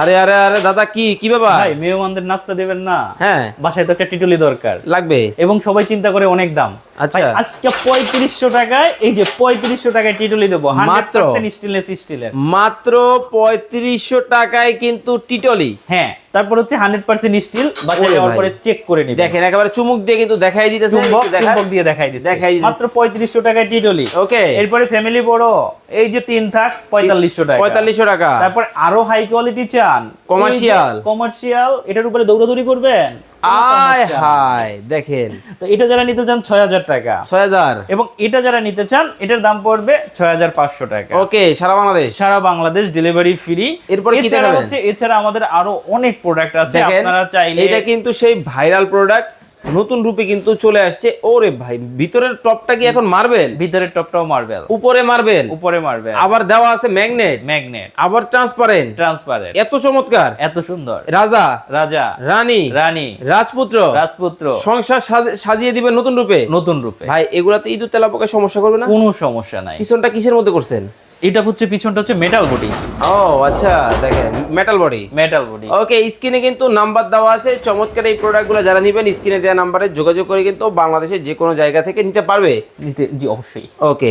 আরে আরে আরে দাদা কি কি বাবা ভাই মেহমানদের নাস্তা দেবেন না। হ্যাঁ। বাসায় তো একটা টিটুলি দরকার। লাগবে। এবং সবাই চিন্তা করে অনেক দাম। আচ্ছা। আজকে টাকায় এই যে পঁয়ত্রিশশো টাকায় টিটুলি দেবো মাত্র? স্টেনলেস স্টিলের মাত্র পঁয়ত্রিশশো টাকায় কিন্তু টিটলি। হ্যাঁ তারপর হচ্ছে হান্ড্রেড পার্সেন্ট স্টিল বাসায় যাওয়ার পরে চেক করে নিবে। দেখেন একেবারে চুমুক দিয়ে কিন্তু দেখাই দিতেছে চুম্বক একটু চুম্বক দিয়ে দেখাই দেখাই মাত্র পঁয়ত্রিশশো টাকায় টিটলি। ওকে। এরপরে ফ্যামিলি বড় এই যে তিন থাক পঁয়তাল্লিশশো টাকা। পঁয়তাল্লিশশো টাকা। তারপর আরও হাই কোয়ালিটি চান। Commercial। কমার্শিয়াল এটার উপরে দৌড়াদৌড়ি করবেন? আয় হায় দেখেন। তো এটা যারা নিতে চান ছয় হাজার টাকা। ছয় হাজার। এবং এটা যারা নিতে চান এটার দাম পড়বে ছয় হাজার পাঁচশো টাকা। ওকে সারা বাংলাদেশ? সারা বাংলাদেশ ডেলিভারি ফ্রি এরপরে কি এছাড়া দেখাবেন? এছাড়া আমাদের আরও অনেক প্রোডাক্ট আছে আপনারা চাইলে এটা কিন্তু সেই ভাইরাল প্রোডাক্ট নতুন রূপে কিন্তু চলে আসছে। ওরে ভাই ভিতরের টপটা কি এখন মার্বেল ভিতরের টপটাও মার্বেল উপরে মার্বেল উপরে মার্বেল আবার দেওয়া আছে ম্যাগনেট ম্যাগনেট আবার ট্রান্সপারেন্ট ট্রান্সপারেন্ট এত চমৎকার। এত সুন্দর। রাজা? রাজা। রানী? রানী। রাজপুত্র? রাজপুত্র। সংসার সাজ- সাজিয়ে দিবে নতুন রূপে? নতুন রূপে। ভাই এগুলাতে ইঁদুর তেলা পোকা সমস্যা করবে না? কোনো সমস্যা নাই। পিছনটা কিসের মধ্যে করছেন? এটা হচ্ছে পিছনটা হচ্ছে মেটাল বডি ও আচ্ছা দেখেন metal body metal body okay স্ক্রিনে কিন্তু নাম্বার দেওয়া আছে। চমৎকার এই প্রোডাক্টগুলো যারা নেবেন স্ক্রিনে দেওয়া নাম্বারে যোগাযোগ করে কিন্তু বাংলাদেশের যে কোনো জায়গা থেকে নিতে পারবে। নিতে জি অবশ্যই। ওকে